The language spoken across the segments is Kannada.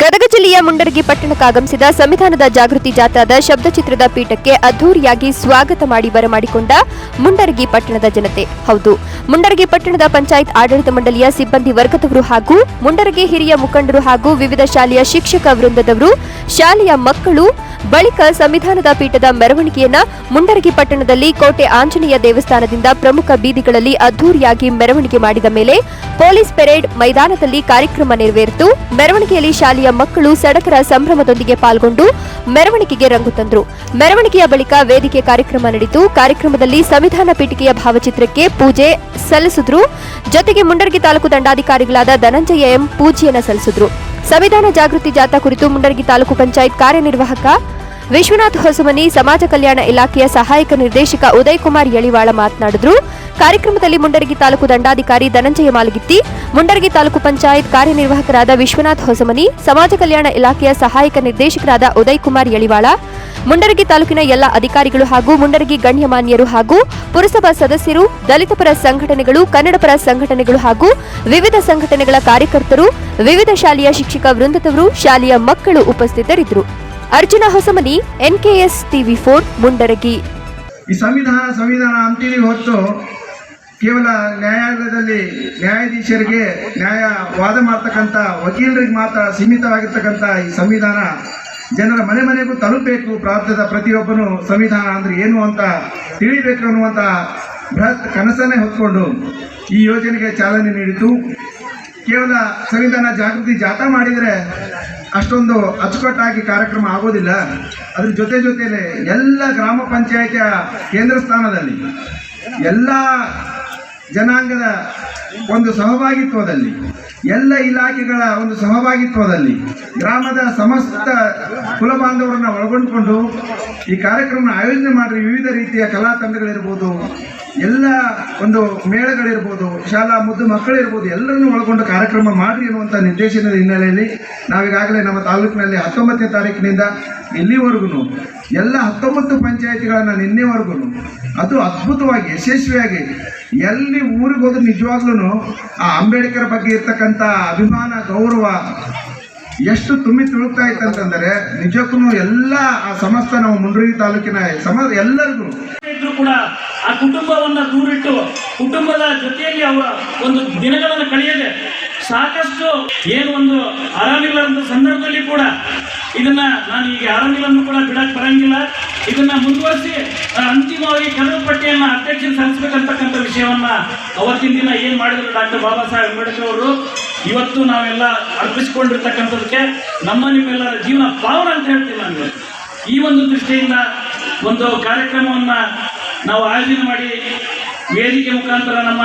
ಗದಗ ಜಿಲ್ಲೆಯ ಮುಂಡರಗಿ ಪಟ್ಟಣಕ್ಕೆ ಆಗಮಿಸಿದ ಸಂವಿಧಾನದ ಜಾಗೃತಿ ಜಾಥಾದ ಶಬ್ದಚಿತ್ರದ ಪೀಠಕ್ಕೆ ಅದ್ದೂರಿಯಾಗಿ ಸ್ವಾಗತ ಮಾಡಿ ಬರಮಾಡಿಕೊಂಡ ಮುಂಡರಗಿ ಪಟ್ಟಣದ ಜನತೆ. ಹೌದು, ಮುಂಡರಗಿ ಪಟ್ಟಣದ ಪಂಚಾಯತ್ ಆಡಳಿತ ಮಂಡಳಿಯ ಸಿಬ್ಬಂದಿ ವರ್ಗದವರು ಹಾಗೂ ಮುಂಡರಗಿ ಹಿರಿಯ ಮುಖಂಡರು ಹಾಗೂ ವಿವಿಧ ಶಾಲೆಯ ಶಿಕ್ಷಕ ವೃಂದದವರು, ಶಾಲೆಯ ಮಕ್ಕಳು ಬಳಿಕ ಸಂವಿಧಾನದ ಪೀಠದ ಮೆರವಣಿಗೆಯನ್ನ ಮುಂಡರಗಿ ಪಟ್ಟಣದಲ್ಲಿ ಕೋಟೆ ಆಂಜನೇಯ ದೇವಸ್ಥಾನದಿಂದ ಪ್ರಮುಖ ಬೀದಿಗಳಲ್ಲಿ ಅದ್ದೂರಿಯಾಗಿ ಮೆರವಣಿಗೆ ಮಾಡಿದ ಮೇಲೆ ಪೊಲೀಸ್ ಪೆರೇಡ್ ಮೈದಾನದಲ್ಲಿ ಕಾರ್ಯಕ್ರಮ ನೆರವೇರಿತು. ಮೆರವಣಿಗೆಯಲ್ಲಿ ಶಾಲೆಯ ಮಕ್ಕಳು ಸಡಕರ ಸಂಭ್ರಮದೊಂದಿಗೆ ಪಾಲ್ಗೊಂಡು ಮೆರವಣಿಗೆಗೆ ರಂಗು ತಂದರು. ಮೆರವಣಿಗೆಯ ಬಳಿಕ ವೇದಿಕೆ ಕಾರ್ಯಕ್ರಮ ನಡೆಯಿತು. ಕಾರ್ಯಕ್ರಮದಲ್ಲಿ ಸಂವಿಧಾನ ಪೀಠಿಕೆಯ ಭಾವಚಿತ್ರಕ್ಕೆ ಪೂಜೆ ಸಲ್ಲಿಸಿದ್ರು. ಜೊತೆಗೆ ಮುಂಡರಗಿ ತಾಲೂಕು ದಂಡಾಧಿಕಾರಿಗಳಾದ ಧನಂಜಯ ಎಂ. ಪೂಜೆಯನ್ನು ಸಲ್ಲಿಸಿದ್ರು. ಸಂವಿಧಾನ ಜಾಗೃತಿ ಜಾಥಾ ಕುರಿತು ಮುಂಡರಗಿ ತಾಲೂಕು ಪಂಚಾಯತ್ ಕಾರ್ಯನಿರ್ವಾಹಕ ವಿಶ್ವನಾಥ್ ಹೊಸಮನಿ, ಸಮಾಜ ಕಲ್ಯಾಣ ಇಲಾಖೆಯ ಸಹಾಯಕ ನಿರ್ದೇಶಕ ಉದಯ್ ಕುಮಾರ್ ಯಳಿವಾಳ ಮಾತನಾಡಿದ್ರು. ಕಾರ್ಯಕ್ರಮದಲ್ಲಿ ಮುಂಡರಗಿ ತಾಲೂಕು ದಂಡಾಧಿಕಾರಿ ಧನಂಜಯ ಮಾಲಗಿತ್ತಿ, ಮುಂಡರಗಿ ತಾಲೂಕು ಪಂಚಾಯತ್ ಕಾರ್ಯನಿರ್ವಾಹಕರಾದ ವಿಶ್ವನಾಥ್ ಹೊಸಮನಿ, ಸಮಾಜ ಕಲ್ಯಾಣ ಇಲಾಖೆಯ ಸಹಾಯಕ ನಿರ್ದೇಶಕರಾದ ಉದಯ್ ಕುಮಾರ್ ಯಳಿವಾಳ ಮುಂಡರಗಿ ತಾಲೂಕಿನ ಎಲ್ಲ ಅಧಿಕಾರಿಗಳು ಹಾಗೂ ಮುಂಡರಗಿ ಗಣ್ಯಮಾನ್ಯರು ಹಾಗೂ ಪುರಸಭಾ ಸದಸ್ಯರು ದಲಿತ ಪರ ಸಂಘಟನೆಗಳು ಕನ್ನಡ ಪರ ಸಂಘಟನೆಗಳು ಹಾಗೂ ವಿವಿಧ ಸಂಘಟನೆಗಳ ಕಾರ್ಯಕರ್ತರು, ವಿವಿಧ ಶಾಲೆಯ ಶಿಕ್ಷಕ ವೃಂದದವರು, ಶಾಲೆಯ ಮಕ್ಕಳು ಉಪಸ್ಥಿತರಿದ್ದರು. Arjuna Hosamani, NKS TV four, Mundargi. ಈ ಸಂವಿಧಾನ ಸಂವಿಧಾನ ಅಂತೀವಿ ಹೊತ್ತು ಕೇವಲ ನ್ಯಾಯಾಲಯದಲ್ಲಿ ನ್ಯಾಯಾಧೀಶರಿಗೆ ನ್ಯಾಯ ವಾದ ಮಾಡ್ತಕ್ಕಂಥ ವಕೀಲರಿಗೆ ಮಾತ್ರ ಸೀಮಿತವಾಗಿರ್ತಕ್ಕಂಥ ಈ ಸಂವಿಧಾನ ಜನರ ಮನೆ ಮನೆಗೂ ತಲುಪಬೇಕು. ಪ್ರಾಂತ್ಯದ ಪ್ರತಿಯೊಬ್ಬನು ಸಂವಿಧಾನ ಅಂದ್ರೆ ಏನು ಅಂತ ತಿಳಿಬೇಕು ಅನ್ನುವಂಥ ಬೃಹತ್ ಕನಸನ್ನೇ ಹೊತ್ಕೊಂಡು ಈ ಯೋಜನೆಗೆ ಚಾಲನೆ ನೀಡಿತು ಕೇವಲ ಸಂವಿಧಾನ ಜಾಗೃತಿ ಜಾಥಾ ಮಾಡಿದರೆ ಅಷ್ಟೊಂದು ಅಚ್ಚುಕಟ್ಟಾಗಿ ಕಾರ್ಯಕ್ರಮ ಆಗೋದಿಲ್ಲ. ಅದ್ರ ಜೊತೆ ಜೊತೆಯಲ್ಲಿ ಎಲ್ಲ ಗ್ರಾಮ ಪಂಚಾಯತಿಯ ಕೇಂದ್ರ ಸ್ಥಾನದಲ್ಲಿ ಎಲ್ಲ ಜನಾಂಗದ ಒಂದು ಸಹಭಾಗಿತ್ವದಲ್ಲಿ, ಎಲ್ಲ ಇಲಾಖೆಗಳ ಒಂದು ಸಹಭಾಗಿತ್ವದಲ್ಲಿ, ಗ್ರಾಮದ ಸಮಸ್ತ ಕುಲ ಬಾಂಧವರನ್ನು ಒಳಗೊಂಡುಕೊಂಡು ಈ ಕಾರ್ಯಕ್ರಮ ಆಯೋಜನೆ ಮಾಡಿ ವಿವಿಧ ರೀತಿಯ ಕಲಾ ತಂಡಗಳಿರ್ಬೋದು, ಎಲ್ಲ ಒಂದು ಮೇಳಗಳಿರ್ಬೋದು, ಶಾಲಾ ಮುದ್ದು ಮಕ್ಕಳಿರ್ಬೋದು, ಎಲ್ಲರನ್ನೂ ಒಳಗೊಂಡು ಕಾರ್ಯಕ್ರಮ ಮಾಡಿರಿ ಎನ್ನುವಂಥ ನಿರ್ದೇಶನದ ಹಿನ್ನೆಲೆಯಲ್ಲಿ ನಾವೀಗಾಗಲೇ ನಮ್ಮ ತಾಲೂಕಿನಲ್ಲಿ ಹತ್ತೊಂಬತ್ತನೇ ತಾರೀಕಿನಿಂದ ಇಲ್ಲಿವರೆಗೂ ಎಲ್ಲ ಹತ್ತೊಂಬತ್ತು ಪಂಚಾಯತಿಗಳನ್ನು ನಿನ್ನೆವರೆಗೂ ಅದು ಅದ್ಭುತವಾಗಿ, ಯಶಸ್ವಿಯಾಗಿ ಎಲ್ಲಿ ಊರಿಗೆ ಹೋದ್ರೆ ನಿಜವಾಗ್ಲೂ ಆ ಅಂಬೇಡ್ಕರ್ ಬಗ್ಗೆ ಇರ್ತಕ್ಕಂಥ ಅಭಿಮಾನ, ಗೌರವ ಎಷ್ಟು ತುಂಬಿ ತುಳುಕ್ತಾ ಇತ್ತಂತಂದರೆ ನಿಜಕ್ಕೂ ಎಲ್ಲ ಆ ಸಮಸ್ತ ನಾವು ಮುಂಡ್ರಿ ತಾಲೂಕಿನ ಸಮ, ಎಲ್ಲರಿಗೂ. ಕೂಡ ಆ ಕುಟುಂಬವನ್ನು ದೂರಿಟ್ಟು ಕುಟುಂಬದ ಜೊತೆಯಲ್ಲಿ ಅವರ ಒಂದು ದಿನಗಳನ್ನು ಕಳೆಯದೆ ಸಾಕಷ್ಟು ಏನು ಒಂದು ಆರಾಮಿಲ್ಲದಂಥ ಸಂದರ್ಭದಲ್ಲಿ ಕೂಡ ಇದನ್ನ ನಾನು ಈಗ ಆರಾಮಿಲ್ಲನ್ನು ಕೂಡ ಬಿಡಕ್ ಬರಂಗಿಲ್ಲ. ಇದನ್ನ ಮುಂದುವರಿಸಿ ಅಂತಿಮವಾಗಿ ಕರಡು ಪಟ್ಟಿಯನ್ನ ಅಧ್ಯಕ್ಷರು ಸಲ್ಲಿಸಬೇಕಂತಕ್ಕಂಥ ವಿಷಯವನ್ನ ಅವತ್ತಿನ ದಿನ ಏನ್ ಮಾಡಿದ್ರು ಡಾಕ್ಟರ್ ಬಾಬಾ ಸಾಹೇಬ್ ಅಂಬೇಡ್ಕರ್ ಅವರು, ಇವತ್ತು ನಾವೆಲ್ಲ ಅರ್ಪಿಸಿಕೊಂಡಿರ್ತಕ್ಕಂಥದಕ್ಕೆ ನಮ್ಮ ನಿಮ್ಮೆಲ್ಲರ ಜೀವನ ಪಾವನ ಅಂತ ಹೇಳ್ತೀನಿ ನಾನು ಈ ಒಂದು ದೃಷ್ಟಿಯಿಂದ ಒಂದು ಕಾರ್ಯಕ್ರಮವನ್ನ ನಾವು ಆಯೋಜನೆ ಮಾಡಿ ವೇದಿಕೆ ಮುಖಾಂತರ ನಮ್ಮ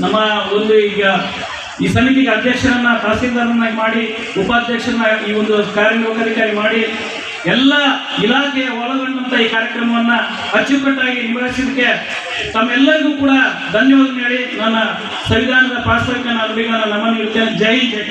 ನಮ್ಮ ಒಂದು ಈಗ ಈ ಸಮಿತಿಗೆ ಅಧ್ಯಕ್ಷರನ್ನ ತಹಸೀಲ್ದಾರನ್ನಾಗಿ ಮಾಡಿ, ಉಪಾಧ್ಯಕ್ಷರನ್ನ ಈ ಒಂದು ಕಾರ್ಯನಿರ್ವಾಹಕಾಧಿಕಾರಿ ಮಾಡಿ, ಎಲ್ಲ ಇಲಾಖೆಯ ಒಳಗೊಂಡಂತ ಈ ಕಾರ್ಯಕ್ರಮವನ್ನ ಅಚ್ಚುಕಟ್ಟಾಗಿ ನಿರ್ವಹಿಸಿದಕ್ಕೆ ತಮ್ಮೆಲ್ಲರಿಗೂ ಕೂಡ ಧನ್ಯವಾದ ಹೇಳಿ ನನ್ನ ಸಂವಿಧಾನದ ಪ್ರಾಸ್ತಾವಿಕ ನಾನು ನಮ್ಮನ್ನು ಇರ್ತೇನೆ ಜೈ ಜೈ